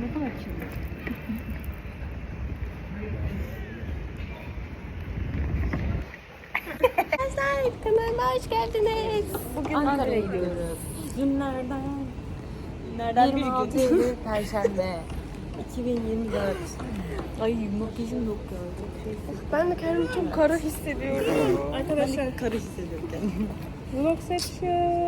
Ne kadar kirli. Arkadaşlar kanalıma hoş geldiniz. Bugün Ankara'ya gidiyoruz. Günlerden. Nereden bir 26 gün? Perşembe. 2024. Ay makyajım yok ya. Çok şey. Ben de kendimi çok kara hissediyorum. Arkadaşlar karı hissediyorum kendimi. Vlogception. Ay.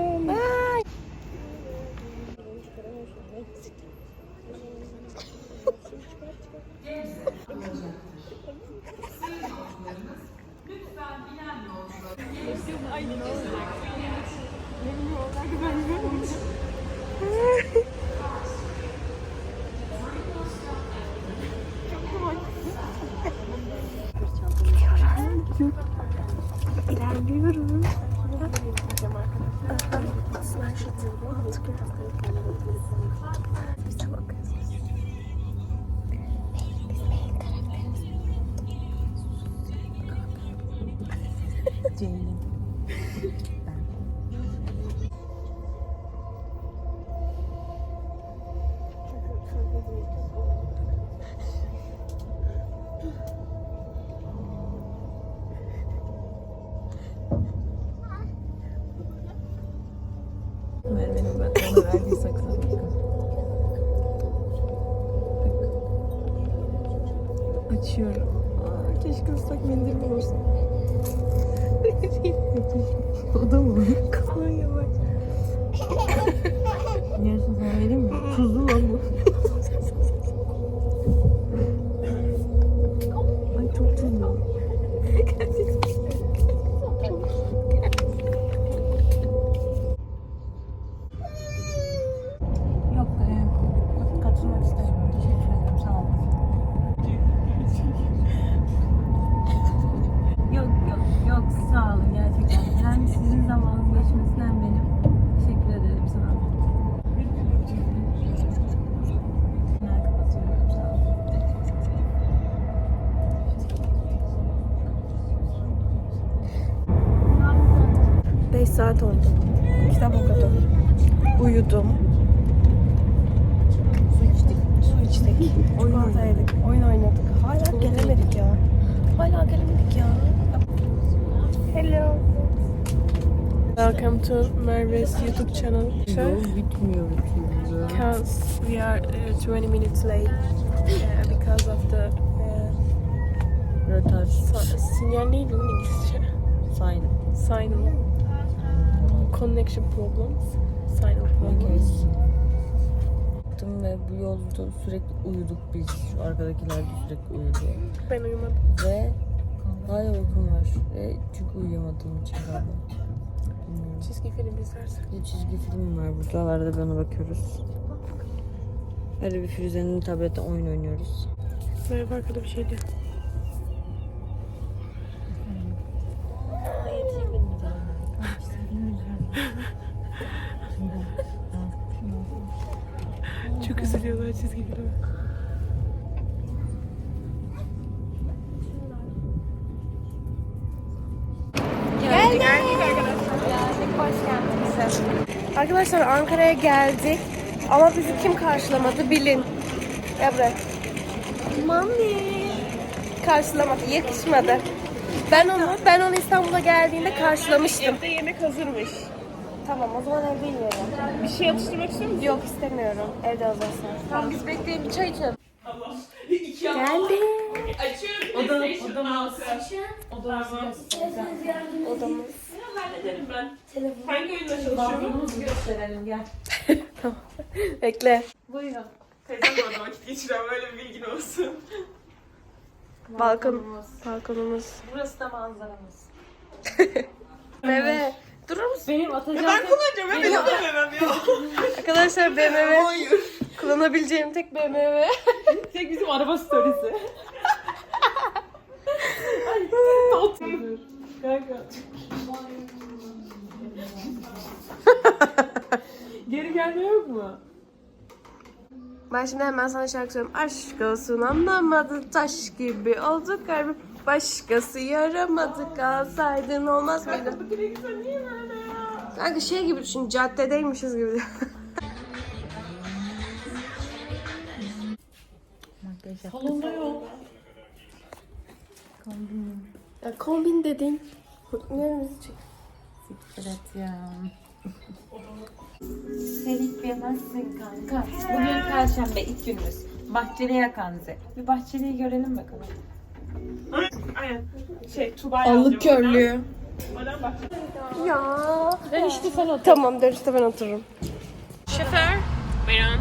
Açıyorum. Aa, keşke ıslak mendilim olsa. o da mı? Kolonya bak. Yarısını sana vereyim mi? Tuzlu lan bu. Saat oldu. Kitap okudum. Uyudum. Su içtik. Su içtik. Oyun oynadık. Oyun oynadık. Hala gelemedik ya. Hala gelemedik ya. Hello. Welcome to Merve's YouTube channel. Yol bitmiyor. Because we are uh, 20 minutes late uh, because of the uh, Rötar. sinyal neydi lan İngilizce? Sign. Signal. Connection problems. Signal problems. Baktım ve bu yolda sürekli uyuduk biz. Şu arkadakiler de sürekli uyudu. Ben uyumadım. Ve hala uykum var. Ve çünkü uyuyamadığım için galiba. Bilmiyorum. Çizgi film izlersen. Bir çizgi film var burada. Arada bana bakıyoruz. Öyle bir Firuze'nin tablette oyun oynuyoruz. Merhaba arkada bir şey diyor. Geldik. Ama bizi kim karşılamadı bilin. Buraya. Mami. Karşılamadı, yakışmadı. Ben onu, ben onu İstanbul'a geldiğinde karşılamıştım. Evde yemek hazırmış. Tamam, o zaman evde yiyelim. Bir şey atıştırmak istiyor musun? Yok istemiyorum, evde hazırsan. Tamam, biz bekleyelim, çay içelim. Allah. İki Geldi. Açıyorum. Oda, odamız. Odamız. Odamız. Hallederim ben. Hangi oyunda çalışıyorum? gösterelim gel. Tamam. Bekle. Buyurun. Teyzem orada vakit geçiriyor. Böyle bir bilgin olsun. Balkon, balkonumuz. Burası da manzaramız. Meve. Durur musun? Benim atacağım Ben kullanacağım. Hep benim kullanamam ya. Arkadaşlar BMW. Hayır. Kullanabileceğim tek BMW. Tek bizim araba storiesi. Ay. Geri gelme yok mu? Ben şimdi hemen sana şarkı söylüyorum. Aşk olsun anlamadı taş gibi oldu kalbim. Başkası yaramadı kalsaydın olmaz mıydı? Bu direksiyon niye böyle ya? Kanka şey gibi düşün caddedeymişiz gibi. Salonda yok. Kaldım. Ya kombin dedin. Neremizi çek. Evet ya. Sevinç yemezsin kanka. Bugün Perşembe ilk günümüz. Bahçeli'ye kanze. Bir Bahçeli'yi görelim bakalım. Aynen. Şey Tuba yazacağım. Allık körlüğü. Oradan bak. Ya. Dönüşte sen otur. Tamam dönüşte ben otururum. Şoför. Buyurun.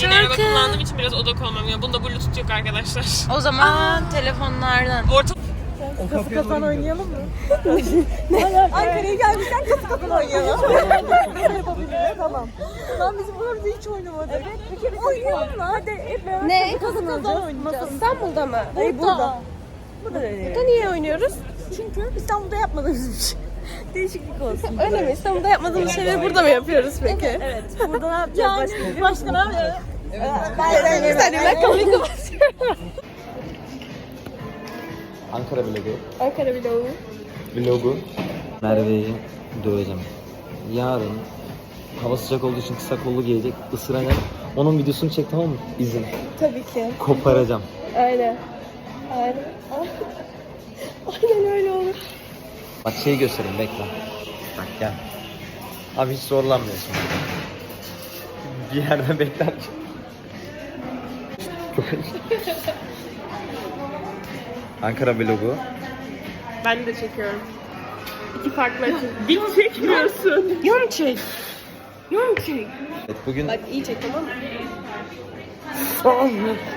Yeni araba kullandığım için biraz odak olmam ya. Bunda bluetooth yok arkadaşlar. O zaman telefonlardan. Orta Kafan oynayalım mı? Ankara'ya gelmişken katı katı oynayalım. tamam. Lan bizim burada hiç oynamadık. Evet. Bir kere oynayalım lan. Hadi hep beraber Ne? katı katı oynayacağız. İstanbul'da mı? Hayır burada. Burada nereye? Burada niye oynuyoruz? Çünkü İstanbul'da yapmadığımız bir şey. Değişiklik olsun. Öyle mi? İstanbul'da yapmadığımız şeyleri burada mı yapıyoruz peki? Evet. Burada ne yapacağız? başka, başka ne yapacağız? Bir saniye ben kapıyı kapatıyorum. Ankara vlogu. Ankara vlogu. Vlogu. Merve'yi döveceğim. Yarın hava sıcak olduğu için kısa kollu giyecek, ısıracak. Onun videosunu çek tamam mı? İzin. Tabii ki. Koparacağım. Aynen. Aynen. Aynen öyle olur. Bak şeyi göstereyim bekle. Bak gel. Abi hiç zorlanmıyorsun. Bir yerde bekler. Ankara vlogu. ben de çekiyorum. İki farklı açı. Dik çekmiyorsun. Yan çek. Yan çek. Evet bugün Bak iyi çek tamam mı?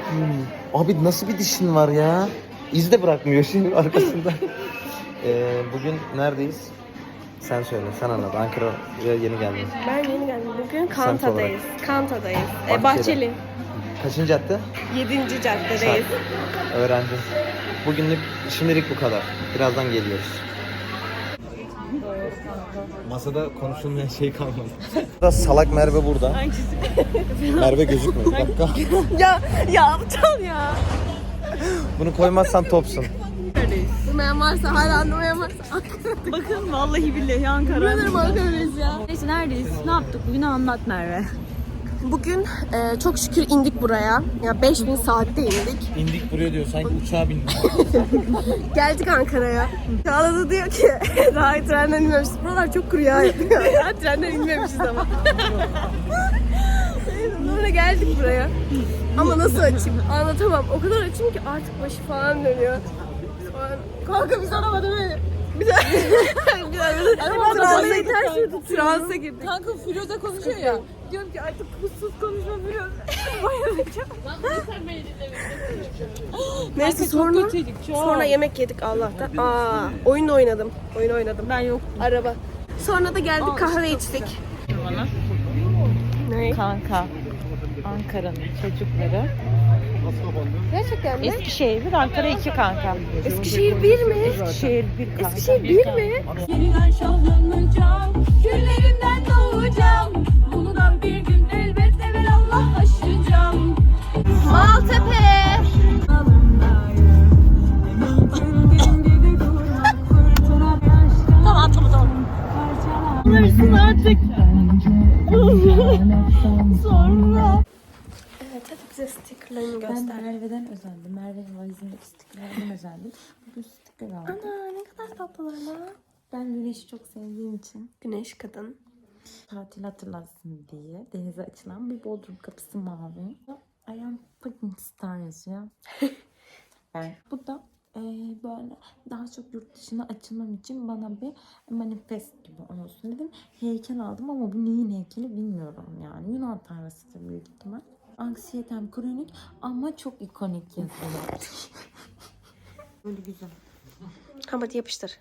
Hmm. Abi nasıl bir dişin var ya? İz de bırakmıyor şimdi arkasında. Ee, bugün neredeyiz? Sen söyle, sen anlat. Ankara'ya yeni geldin. Ben yeni geldim. Bugün Kanta'dayız. Kanta'dayız. Bahçeli. E, Bahçeli. Kaçıncı cadde? 7. caddedeyiz. Öğrenci. Bugünlük şimdilik bu kadar. Birazdan geliyoruz. Masada konuşulmayan şey kalmadı. Biraz salak Merve burada. Merve gözükmüyor. Bir dakika. ya ya aptal ya. Bunu koymazsan topsun. Anlamayan varsa hala anlamayan varsa Ankara'da. Bakın vallahi billahi Ankara. Sanırım Ankara'dayız ya. Neyse neredeyiz? Ne yaptık? Bugün anlat Merve. Bugün e, çok şükür indik buraya. Ya 5000 saatte indik. İndik buraya diyor sanki uçağa bindik. Geldik Ankara'ya. Çağla da diyor ki daha trenden inmemişiz. Buralar çok kuru ya yapıyor. Daha trenden inmemişiz ama. Sonra geldik buraya. Ama nasıl açayım? Anlatamam. O kadar açayım ki artık başı falan dönüyor. Sonra... Kanka biz arabada böyle. Bir daha. bir. Arabada Transa? Transa girdik. Kanka Firuze konuşuyor ya. Diyorum ki artık kussuz konuşma Firuze. Bayılacağım. Neyse sonra sonra yemek yedik Allah'tan. Aa, oyun da oynadım. Oyun oynadım. Ben yok. Araba. Sonra da geldik kahve içtik. Bana. Ne? Kanka. Ankara'nın çocukları. Gerçekten mi? Eskişehir bir, Ankara iki kanka. Eskişehir bir mi? Eskişehir bir kanka. Eskişehir bir mi? Yeniden şahlanacağım. Küllerimden doğacağım. Bunu da bir gün stickerlarını Ben göster. Merve'den özendim. Merve'nin valizindeki stickerlerden özendim. Bugün sticker aldım. Ana ne kadar tatlılar lan. Ben güneşi çok sevdiğim için Güneş kadın. tatil hatırlatsın diye denize açılan bir bodrum kapısı mavi. I am fucking star yazıyor. ben. Bu da e, böyle daha çok yurt dışına açılmam için bana bir manifest gibi olsun dedim. Heykel aldım ama bu neyin heykeli bilmiyorum yani. Yunan tanrısıdır büyük ihtimal. Anksiyetem kronik ama çok ikonik yazıyor. Böyle güzel. Tamam hadi yapıştır.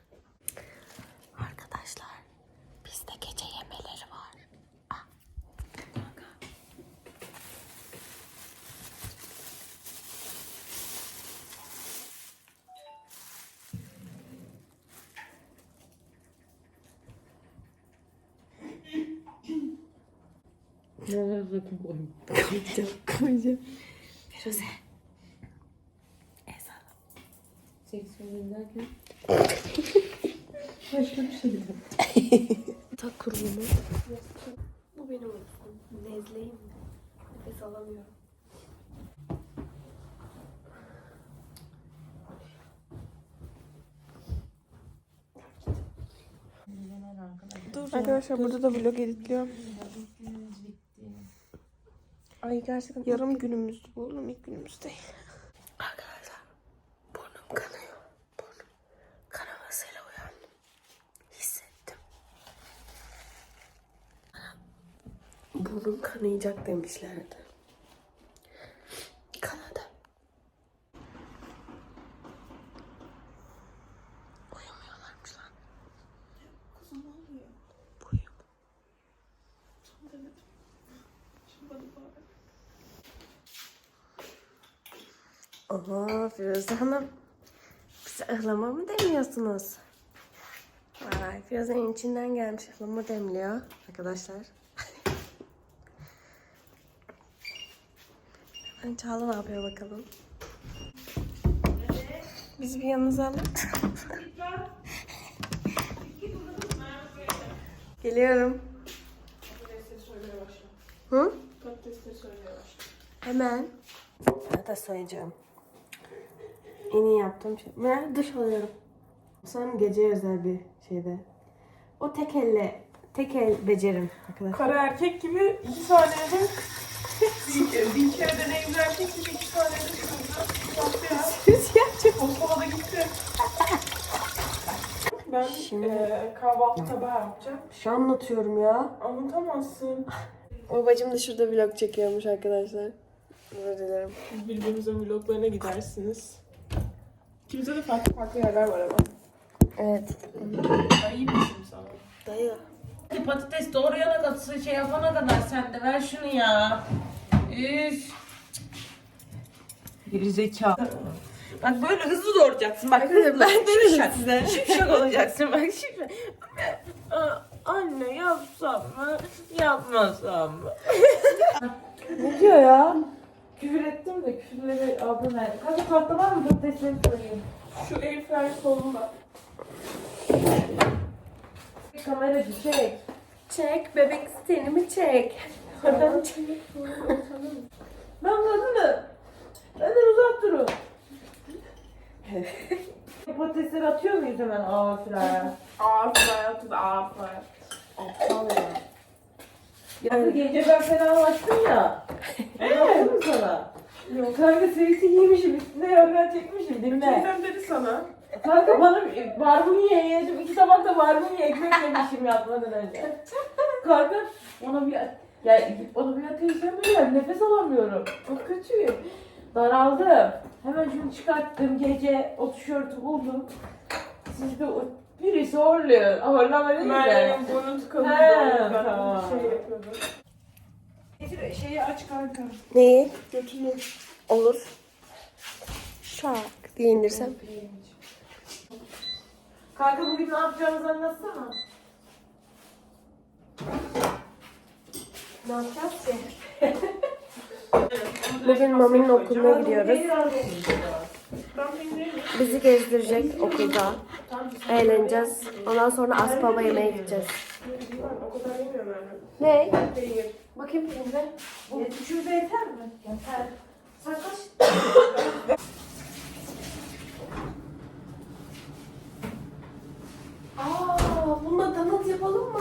ağzına kum koyma. Koyacağım, koyacağım. Firuze. Ezan. Seksiyonu derken. Başka bir şey dedim. Tak kurulumu. Bu benim uykum. Nezleyim mi? Nefes alamıyorum. Dur. Arkadaşlar burada da vlog editliyorum. Ay gerçekten yarım günümüz bu oğlum ilk günümüz değil. Arkadaşlar burnum kanıyor. Burnum kanamasıyla uyandım. Hissettim. Burnum kanayacak demişlerdi. Kanadı. Uyumuyorlarmış lan. Oho Firuze Hanım. Bize ıhlama mı demiyorsunuz? Vay Firuze'nin içinden gelmiş ıhlama demliyor arkadaşlar. Ben Çağla ne yapıyor bakalım. Bizi bir yanınıza alın. Geliyorum. Hı? Hemen. Patates soyacağım. En iyi yaptığım şey. Ben duş alıyorum. Sen gece özel bir şeyde. O tek elle, tek el becerim arkadaşlar. Kara erkek gibi iki saniyede bir kere, bir kere deneyimli erkek gibi iki saniyede kızdı. Yaptı ya. Siz gerçek. Osman'a gitti. Ben Şimdi- eee, kahvaltı tabağı yapacağım. Bir şey anlatıyorum ya. Anlatamazsın. Babacım da şurada vlog çekiyormuş arkadaşlar. Özür dilerim. Siz birbirimizin vloglarına gidersiniz. Kimse de farklı farklı yerler var ama. Evet. Ben iyi misin sana? Dayı. Hadi patates doğrayana kadar şey yapana kadar sen de ver şunu ya. Üf. Geri zekalı. Bak böyle hızlı doğrayacaksın. Bak hızlı. ben Şipşak. size. Şipşak olacaksın. Bak şipşak. Aa, Anne yapsam mı? Yapmasam mı? Ne diyor ya? Küfür ettim de küfürleri aldım ben. Kanka tahta var mı? Patatesleri koyayım. Şu airfryer solunda. Kameracı çek. Çek bebek stenimi çek. Oradan çek. Ben kadını. Benden uzak durun. Patatesleri atıyor muyuz hemen ağır filan? Ağır fry da ağır fry. Aptal ya. Ya gece ben fenalaştım ya. Anlattım mı sana? Yok. Kanka seyisi giymişim üstüne yorgan çekmişim dinle. Teyzem dedi sana. Kanka bana barbunya yedim. iki tabak da barbunya ekmek yemişim yatmadan önce. Kanka ona bir ya bana bir ateşten böyle nefes alamıyorum. Çok kötüyüm. Daraldım. Hemen şunu çıkarttım. Gece o tişörtü buldum. Siz de o- birisi horluyor. Horlama değil de. Meryem'in burnu tıkalı. He, Ben tamam. şey. Getir şeyi aç kanka. Neyi? Götünü. Olur. Şak diye indirsem. Kanka bugün ne yapacağımızı anlatsana. Ne yapacağız ki? Bugün Mami'nin okuluna gidiyoruz. Bizi gezdirecek okulda. Eğleneceğiz. Ondan sonra Aspava yemeğe gideceğiz. Ne? Bakayım bize. Bu üçümüze yeter mi? Yeter. Sen kaç? Aa, bununla donut yapalım mı?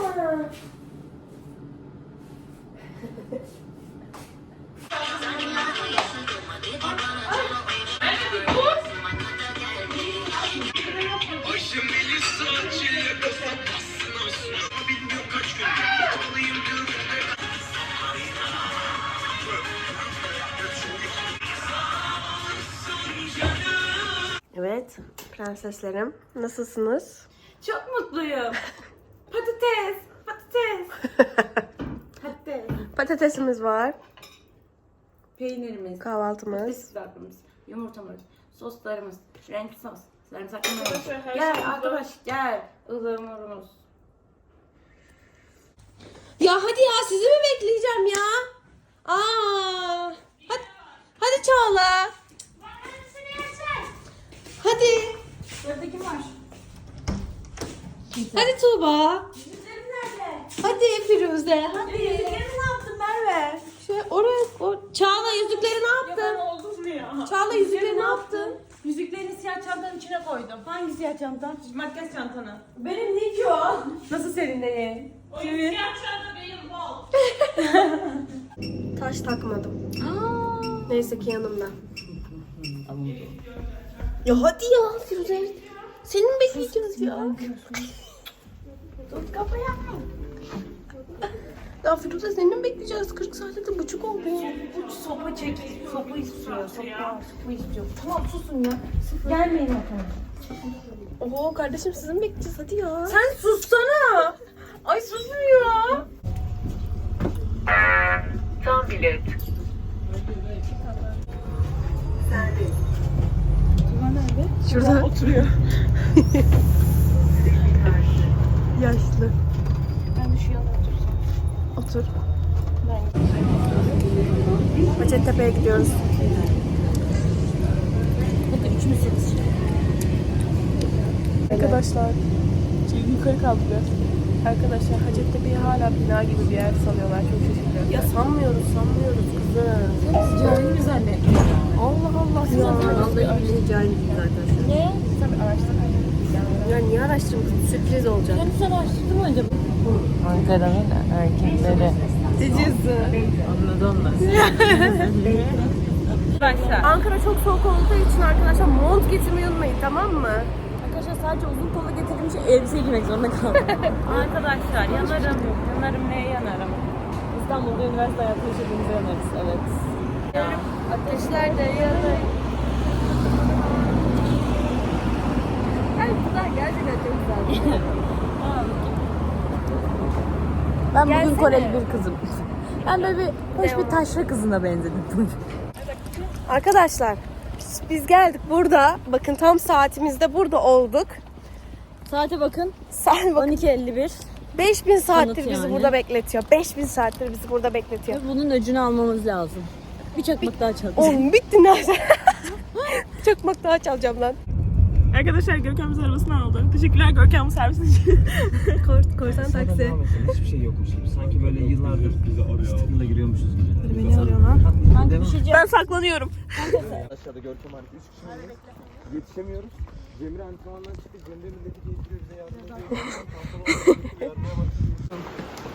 Prenseslerim. Nasılsınız? Çok mutluyum. Patates. Patates. Patates. Patatesimiz var. Peynirimiz. Kahvaltımız. Patates yumurtamız, soslarımız, renkli sos, sarımsaklı Arkadaşlar, her Gel arkadaş gel. ıhlamurumuz. Ya hadi ya sizi mi bekleyeceğim ya? Aa! Hadi, hadi Çağla. Hadi. Burada kim var? Hadi Tuğba. Hadi Firuze. Hadi. ne yaptın Merve? Şey, oraya, o, Çağla yüzükleri ne yaptın? oldum mu ya? Çağla yüzükleri ne yaptın? Yüzüklerini siyah çantanın içine koydum. Hangi siyah çanta? Makyaj çantanı. Benim değil ki o. Nasıl senin değil? O siyah çanta benim bol. Taş takmadım. Neyse ki yanımda. Ya hadi ya Firuze. Senin bekleyeceğiz ya? Tut kafaya. Ya Firuze senin mi bekleyeceğiz? 40 saatte de buçuk oldu. Sopa çek. Sopa istiyor. Sopa. Sopa istiyor. Tamam susun ya. Gelmeyin bakalım. Oho kardeşim sizin mi bekleyeceğiz? Hadi ya. Sen sussana. Ay susmuyor. Şurada oturuyor. Yaşlı. Ben de şu yana otursam. Otur. Hacettepe'ye gidiyoruz. Arkadaşlar, şimdi yukarı kaldırıyoruz. Arkadaşlar Hacettepe'yi hala bina gibi bir yer sanıyorlar. Çok şaşırıyorum. Ya sanmıyoruz, sanmıyoruz kızım. Cahil mi zannediyorsun? Allah Allah ya. Vallahi billahi cahil arkadaşlar. Ne? Sen bir araştır. Ya niye araştırmışsın? Sürpriz olacak. Yani sen açtın mı acaba? Ankara'nın erkekleri. Cicizi. Anladı onlar. Ankara çok soğuk olduğu için arkadaşlar mont getirmeyi unutmayın tamam mı? Arkadaşlar sadece uzun kolla getirdiğim için elbise giymek zorunda kaldım. Arkadaşlar yanarım. Yanarım neye yanarım? İstanbul'da üniversite hayatı yaşadığımızda yanarız. Evet. Ateşler de yanıyor. Yani güzel gerçekten çok güzel. Ben bugün Gelsene. Koreli bir kızım. Ben böyle bir hoş bir taşra kızına benzedim. Arkadaşlar biz, geldik burada. Bakın tam saatimizde burada olduk. Saate bakın. Saat bakın 12.51. 5000 saattir Kanıt bizi yani. burada bekletiyor. 5000 saattir bizi burada bekletiyor. Ve bunun öcünü almamız lazım. Bir çakmak daha çalacağız. Oğlum bitti nerede? Çakmak daha çalacağım lan. Arkadaşlar Görkem bizi arabasına aldı. Teşekkürler Görkem bu servisin için. Kor, korsan taksi. Hiçbir şey yokmuş gibi. Sanki böyle yıllardır tıkırla giriyormuşuz gibi. Beni arıyor lan. ben saklanıyorum. Aşağıda Görkem Halit 3 kişi? Yetişemiyoruz. Cemre antrenmandan çıktı. Cemre milleti getiriyor bize yardım ediyor.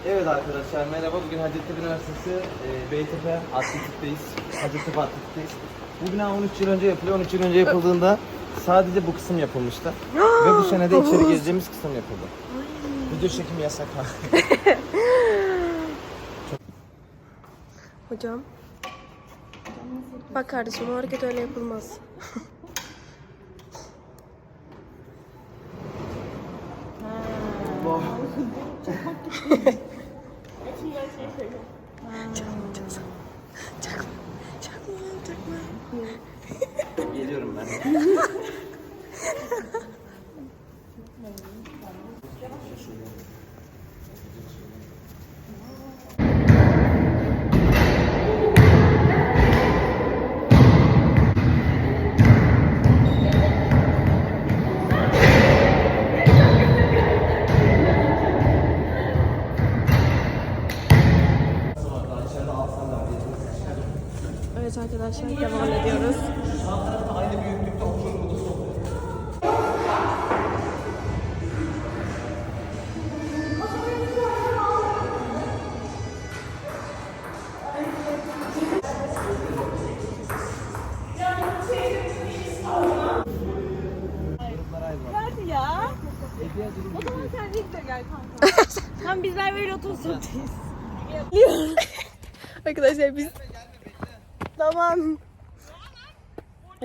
Evet arkadaşlar merhaba. Bugün Hacettepe Üniversitesi e, Beytepe Atletik'teyiz. Hacettepe Atletik'teyiz. Bu bina 13 yıl önce yapılıyor. 13 yıl önce yapıldığında sadece bu kısım yapılmıştı. Ve bu sene de içeri gireceğimiz kısım yapıldı. Video çekimi yasak ha. Hocam. Bak kardeşim o hareket öyle yapılmaz. arkadaşlar devam ediyoruz.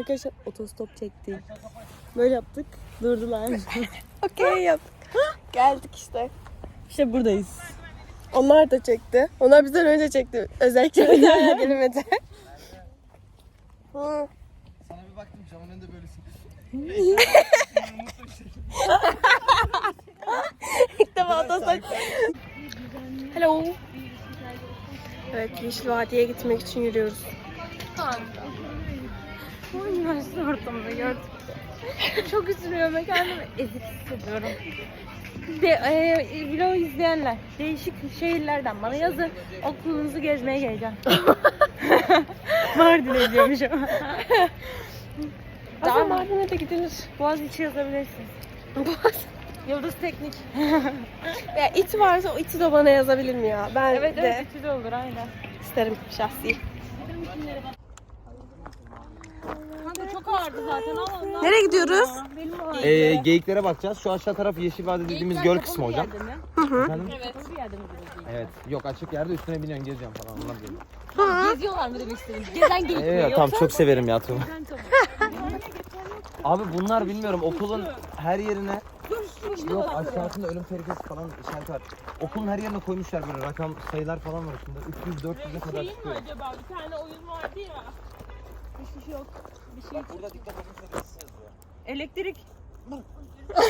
Arkadaşlar otostop çektik. Böyle yaptık. Durdular. Okey yaptık. Geldik işte. işte buradayız. Onlar da çekti. Onlar bizden önce çekti. Özellikle gelemedi. Hı. Sana bir baktım camın önünde böylesin. İlk defa otostop. Hello. Evet Yeşil Vadi'ye gitmek için yürüyoruz. Bu üniversite ortamında gördüm. Çok üzülüyorum ve kendimi ezik hissediyorum. De, e, vlog izleyenler, değişik şehirlerden bana yazın. Okulunuzu gezmeye geleceğim. Mardin'e gidiyormuşum. Aslında Mardin'e de gidilir. Boğaziçi yazabilirsin. Yıldız Teknik. Ya it varsa o iti de bana yazabilir mi ya? Ben Evet de evet içi de olur aynen. isterim şahsi. Ağırdı zaten ama. Nereye gidiyoruz? Ee, geyiklere bakacağız. Şu aşağı taraf Yeşil Vadi dediğimiz göl kısmı hocam. Efendim? Evet. Bir yerde mi Evet. Yok açık yerde üstüne biniyorsun gezeceğim falan. Onlar diyorum. Geziyorlar mı demek istedim. Gezen geyik mi? Evet Yoksa- tamam çok severim ya Tuğba. Abi bunlar bilmiyorum okulun her yerine Yok aşağısında ölüm tehlikesi falan işareti var. Okulun her yerine koymuşlar böyle rakam sayılar falan var üstünde. 300 400'e kadar Değil mi çıkıyor. acaba? Bir tane oyun vardı ya. Hiçbir şey yok. Bir şey yok. Burada dikkat edin yazıyor. Elektrik.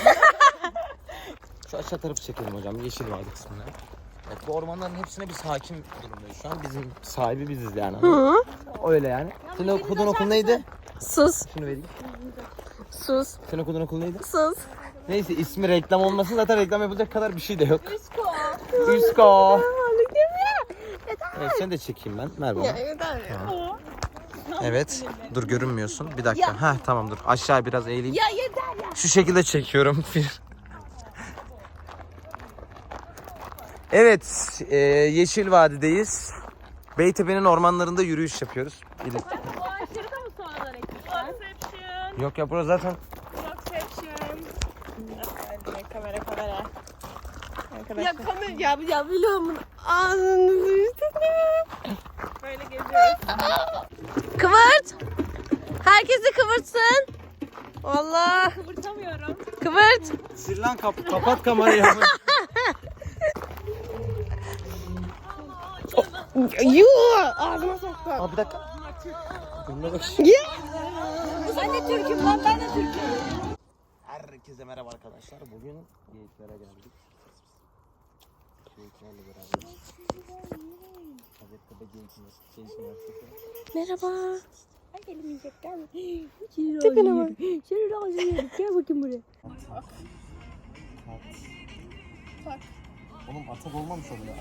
Şu aşağı tarafı çekelim hocam Yeşil Vadi kısmına. Evet, bu ormanların hepsine biz hakim durumdayız şu an. Bizim sahibi biziz yani. Öyle yani. Senin okuduğun okul neydi? Sus, Şunu vereyim. sus, Senin okuduğun okul neydi? sus. Neyse ismi reklam olmasın zaten reklam yapılacak kadar bir şey de yok. Üsko. Üsko. Evet seni de çekeyim ben. Ver bana. Yeter ya. Evet. Dur görünmüyorsun. Bir dakika. Ha tamam dur. Aşağı biraz eğileyim. Ya yeter ya. Şu şekilde çekiyorum. Bir. Evet. e, Yeşil Vadi'deyiz. Beytepe'nin ormanlarında yürüyüş yapıyoruz. İli- Bu aşırı da mı sonradan ekmişler? Conception. Yok ya burası zaten Conception. Kamera kamera. Ya kamera ya, ya biliyorum ağzını Böyle geziyoruz. Kıvırt. Herkesi kıvırtsın. Allah. Kıvırtamıyorum. Kıvırt. Sil lan kap kapat kamerayı. Yuh. Ağzıma soktu. Aa bir dakika. Önüne bak. Ben de Türk'üm lan ben de Türk'üm. Herkese merhaba arkadaşlar. Bugün geyiklere geldik. Geyiklerle beraber. Hacettepe Geyik Üniversitesi. Geyik Üniversitesi. Merhaba. Tipine bak. Şöyle razı yedik. Gel bakayım buraya. Oğlum atak olmamış oluyor.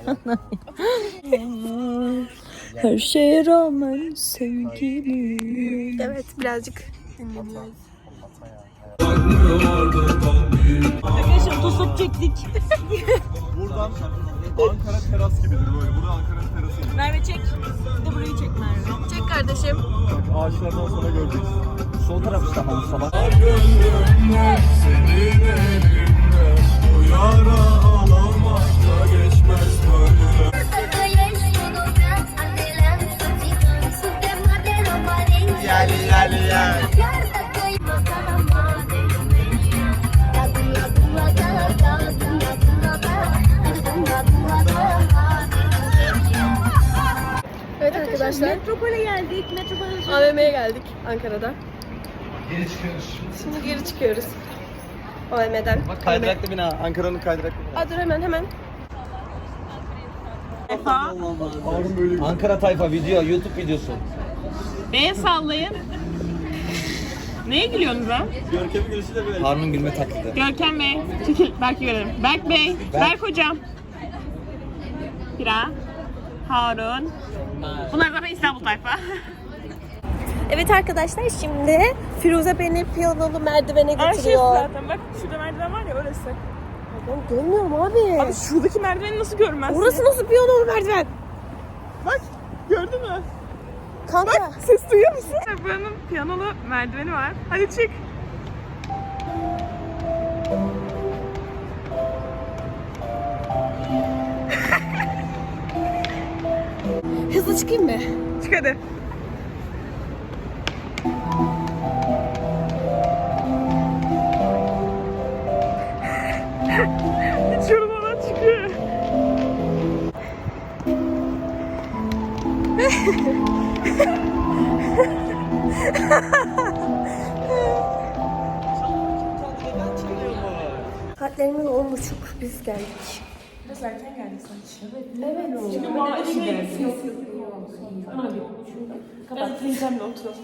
Her şeye rağmen sevgilim. Evet birazcık. Arkadaşlar tosop çektik. Buradan Ankara teras gibidir böyle. Burada Ankara'nın terası gibi. Merve çek. Bir de burayı çek Merve. Çek kardeşim. Bak ağaçlardan sonra göreceksin. Sol taraf işte halı sabah. Evet arkadaşlar. Metropole geldik. Metropole AVM'ye geldik Ankara'da. Geri çıkıyoruz. Şimdi geri çıkıyoruz. AVM'den. Bak kaydıraklı bina. Ankara'nın kaydıraklı bina. Aa, dur hemen hemen. Harun böyle Ankara tayfa video, YouTube videosu. B'ye sallayın. Neye gülüyorsunuz ha? görkem girişi de böyle. Harun'un gülme taklidi. Görkem Bey. Çekil. Berk'i görelim. Berk Bey. Berk, hocam. Hira. Harun. Bunlar zaten İstanbul tayfa. Evet arkadaşlar şimdi Firuze beni piyanolu merdivene Her şey götürüyor. zaten. Bak şurada merdiven var ya orası. Ben görmüyorum abi. Abi şuradaki merdiveni nasıl görmezsin? Orası nasıl piyanolu merdiven? Bak gördün mü? Kanka. Ses duyuyor musun? Buranın piyanolu merdiveni var. Hadi çık. Hızlı çıkayım mı? Çık hadi. Hiç yorulmadan çıkıyor. Saatlerimiz on buçuk biz geldik. Biraz 있으니까. 그러니까 마트인 사람이 없어서.